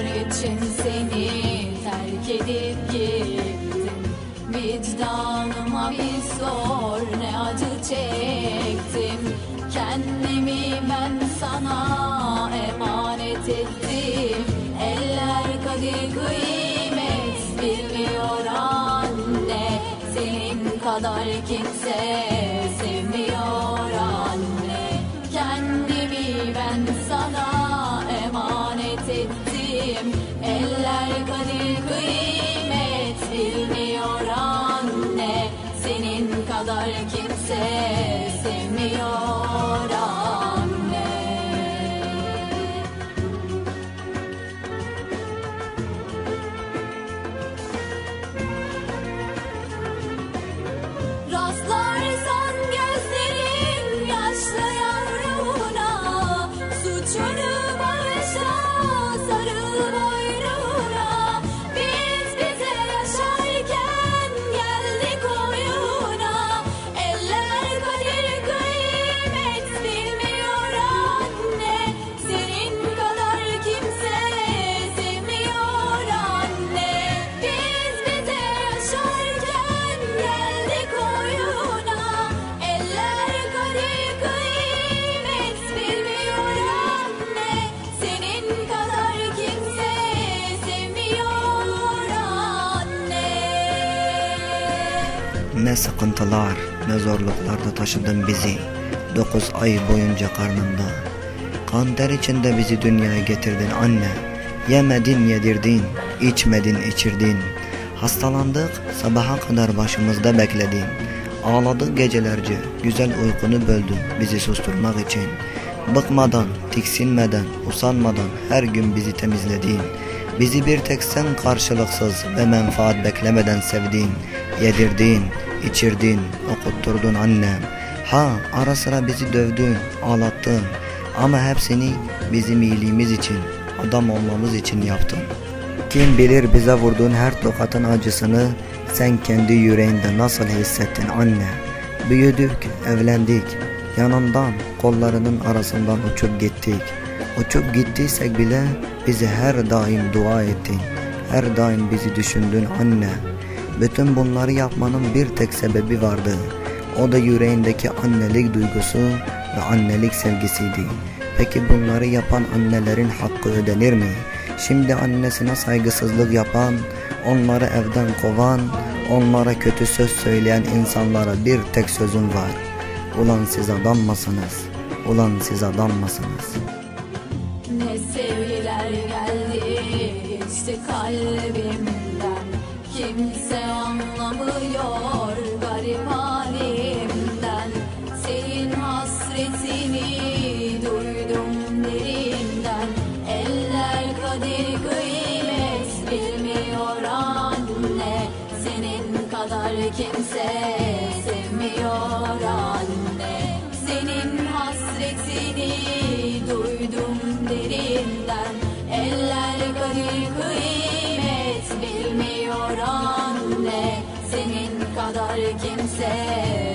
milyar için seni terk edip gittim. Vicdanıma bir sor ne acı çektim. Kendimi ben sana emanet ettim. Eller kadir kıymet bilmiyor anne. Senin kadar kimse sevmiyor anne. Kendimi ben sana ettim Eller kadir kıymet bilmiyor anne. Senin kadar kimse sevmiyor Ne sıkıntılar, ne zorluklarda taşıdın bizi. Dokuz ay boyunca karnında. Kan ter içinde bizi dünyaya getirdin anne. Yemedin yedirdin, içmedin içirdin. Hastalandık, sabaha kadar başımızda bekledin. Ağladık gecelerce, güzel uykunu böldün bizi susturmak için. Bıkmadan, tiksinmeden, usanmadan her gün bizi temizledin. Bizi bir tek sen karşılıksız ve menfaat beklemeden sevdin, yedirdin, içirdin, okutturdun annem. Ha ara sıra bizi dövdün, ağlattın ama hepsini bizim iyiliğimiz için, adam olmamız için yaptın. Kim bilir bize vurduğun her tokatın acısını sen kendi yüreğinde nasıl hissettin anne. Büyüdük, evlendik, yanından, kollarının arasından uçup gittik. Uçup gittiysek bile bizi her daim dua ettin. Her daim bizi düşündün anne. Bütün bunları yapmanın bir tek sebebi vardı. O da yüreğindeki annelik duygusu ve annelik sevgisiydi. Peki bunları yapan annelerin hakkı ödenir mi? Şimdi annesine saygısızlık yapan, onları evden kovan, onlara kötü söz söyleyen insanlara bir tek sözüm var. Ulan siz adam mısınız? Ulan siz adam mısınız? Ne sevgiler geldi geçti kalbimden Kimse anlamıyor garip halimden Senin hasretini duydum derinden. Eller kadir kıymet bilmiyor anne. Senin kadar kimse sevmiyor anne. Senin hasretini duydum derinden. Eller kadir kıymet kimse